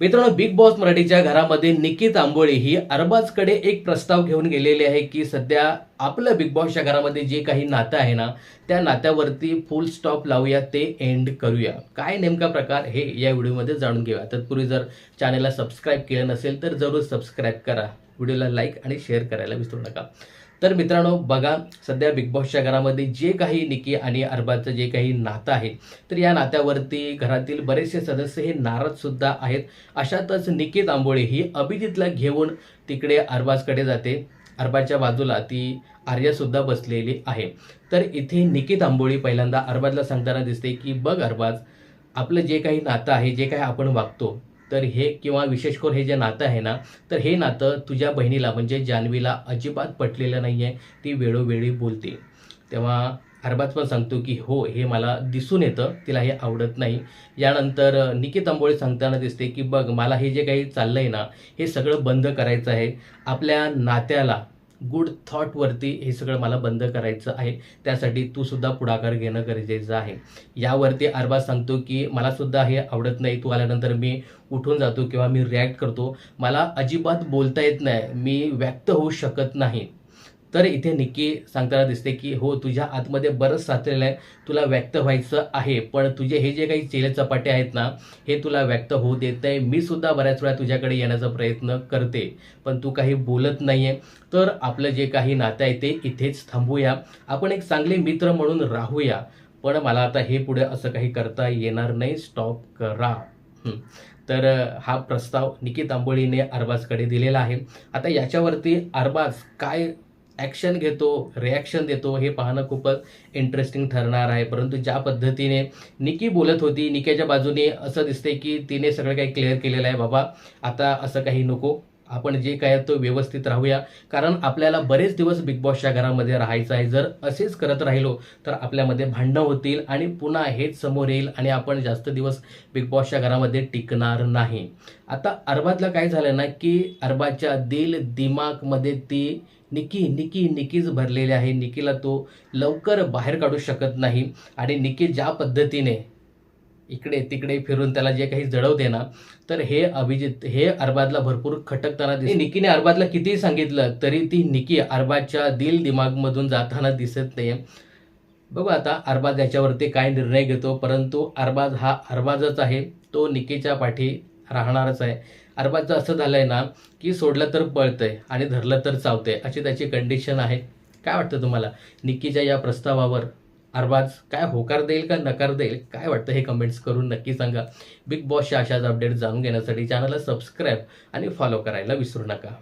मित्रांनो big boss मराठीच्या घरामध्ये निकी तांबोळी ही अरबाजकडे एक प्रस्ताव घेऊन गेलेली आहे की सध्या आपलं बिग बॉसच्या घरामध्ये जे काही नातं आहे ना त्या नात्यावरती फुल स्टॉप लावूया ते एंड करूया. काय नेमका प्रकार हे या व्हिडिओमध्ये जाणून घेऊया. तत्पूर्वी जर चॅनलला सबस्क्राईब केलं नसेल तर जरूर सबस्क्राईब करा. व्हिडिओला लाईक आणि शेअर करायला विसरू नका. तर मित्रांनो बघा सध्या बिग बॉसच्या घरामध्ये जे काही निकी आणि अरबाजचं जे काही नातं आहे तर या नात्यावरती घरातील बरेचसे सदस्य हे नाराजसुद्धा आहेत. अशातच निकी तांबोळे ही अभिजितला घेऊन तिकडे अरबाजकडे जाते. अरबाजच्या बाजूला ती आर्यासुद्धा बसलेली आहे. तर इथे निकी तांबोळी पहिल्यांदा अरबाजला सांगताना दिसते की बघ अरबाज आपलं जे काही नातं आहे जे काही आपण वागतो तर हे किंवा विशेष करून हे जे नातं आहे ना तर हे नातं तुझ्या बहिणीला म्हणजे जान्हवीला अजिबात पटलेलं नाही आहे ती वेळोवेळी बोलते. तेव्हा अरबाज पण सांगतो की हो हे मला दिसून येतं. तिला हे आवडत नाही. यानंतर निकित आंबोळे सांगताना दिसते की बघ मला हे जे काही चाललं आहे ना हे सगळं बंद करायचं आहे. आपल्या नात्याला गुड थॉटवरती हे सगळं मला बंद करायचं आहे. त्यासाठी तू सुद्धा पुढाकार घेणं गरजेचं आहे. यावरती अरबाज सांगतो की मला सुद्धा हे आवडत नाही. तू आल्यानंतर मी उठून जातो किंवा मी रिॲक्ट करतो. मला अजिबात बोलता येत नाही. मी व्यक्त होऊ शकत नाही. तर इथे निक्की सांगताना दिसते की हो तुझ्या आतमध्ये बरंच साचलेलं आहे. तुला व्यक्त व्हायचं आहे पण तुझे हे जे काही चेले चपाटे आहेत ना हे तुला व्यक्त होऊ देत नाही. मी सुद्धा बऱ्याच वेळा तुझ्याकडे येण्याचा प्रयत्न करते पण तू काही बोलत नाहीये. तर आपलं जे काही नातं आहे ते इथेच थांबूया. आपण एक चांगले मित्र म्हणून राहूया. पण मला आता हे पुढे असं काही करता येणार नाही. स्टॉप करा. तर हा प्रस्ताव निकी तांबोळीने अरबाजकडे दिलेला आहे. आता याच्यावरती अरबाज काय ॲक्शन घेतो रिॲक्शन देतो हे पाहणं खूपच इंटरेस्टिंग ठरणार आहे. परंतु ज्या पद्धतीने निकी बोलत होती निकेच्या बाजूने असं दिसते की तिने सगळं काही क्लिअर केलेलं आहे. बाबा आता असं काही नको. आपण जे काय तो व्यवस्थित राहूया. कारण आपल्याला बरेच दिवस बिग बॉसच्या घरामध्ये राहायचं आहे. जर असेच करत राहिलो तर आपल्यामध्ये भांडणं होतील आणि पुन्हा हेच समोर येईल आणि आपण जास्त दिवस बिग बॉसच्या घरामध्ये टिकणार नाही. आता अरबाजला काय झालं ना की अरबाजच्या दिल दिमागमध्ये ती निकी निकी निकीच भरलेली आहे. निकीला तो लवकर बाहेर काढू शकत नाही. आणि निकी ज्या पद्धतीने इकडे तिकडे फिरून त्याला जे काही जडवते ना तर हे अभिजित हे अरबाजला भरपूर खटकताना दिसते. निकीने अरबाजला कितीही सांगितलं तरी ती निकी अरबाजच्या दिल दिमागमधून जाताना दिसत नाही बघू आता अरबाज याच्यावरती काय निर्णय घेतो परंतु अरबाज हा अरबाजच आहे तो निकीच्या पाठी राहणारच आहे. अरबाजचं असं झालंय ना की सोडलं तर पळतंय आणि धरलं तर चावतंय अशी त्याची कंडिशन आहे. काय वाटतं तुम्हाला? निकीच्या या प्रस्तावावर अरबाज काय होकार देईल का नकार देईल? काय वाटतं हे कमेंट्स करून नक्की सांगा. बिग बॉसच्या अशाच अपडेट जाणून घेण्यासाठी चॅनलला सबस्क्राईब आणि फॉलो करायला विसरू नका.